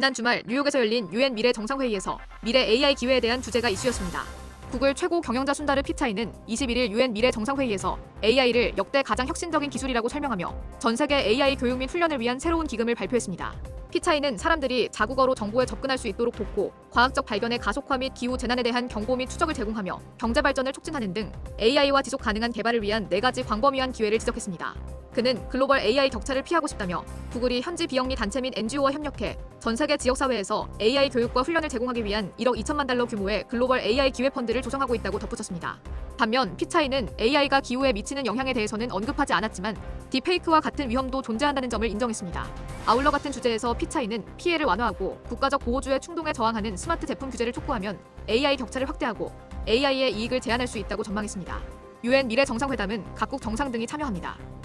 지난 주말 뉴욕에서 열린 유엔 미래 정상회의에서 미래 AI 기회에 대한 주제가 이슈였습니다. 구글 최고 경영자 순다르 피차이는 21일 유엔 미래 정상회의에서 AI를 역대 가장 혁신적인 기술이라고 설명하며 전 세계 AI 교육 및 훈련을 위한 새로운 기금을 발표했습니다. 피차이는 사람들이 자국어로 정보에 접근할 수 있도록 돕고 과학적 발견의 가속화 및 기후 재난에 대한 경고 및 추적을 제공하며 경제 발전을 촉진하는 등 AI와 지속 가능한 개발을 위한 네 가지 광범위한 기회를 지적했습니다. 그는 글로벌 AI 격차를 피하고 싶다며 구글이 현지 비영리 단체 및 NGO와 협력해 전 세계 지역 사회에서 AI 교육과 훈련을 제공하기 위한 1억 2천만 달러 규모의 글로벌 AI 기회 펀드를 조성하고 있다고 덧붙였습니다. 반면 피차이는 AI가 기후에 미치는 영향에 대해서는 언급하지 않았지만 딥페이크와 같은 위험도 존재한다는 점을 인정했습니다. 아울러 같은 주제에서 피차이는 피해를 완화하고 국가적 보호주의 충동에 저항하는 스마트 제품 규제를 촉구하면 AI 격차를 확대하고 AI의 이익을 제한할 수 있다고 전망했습니다. 유엔 미래 정상회담은 각국 정상 등이 참여합니다.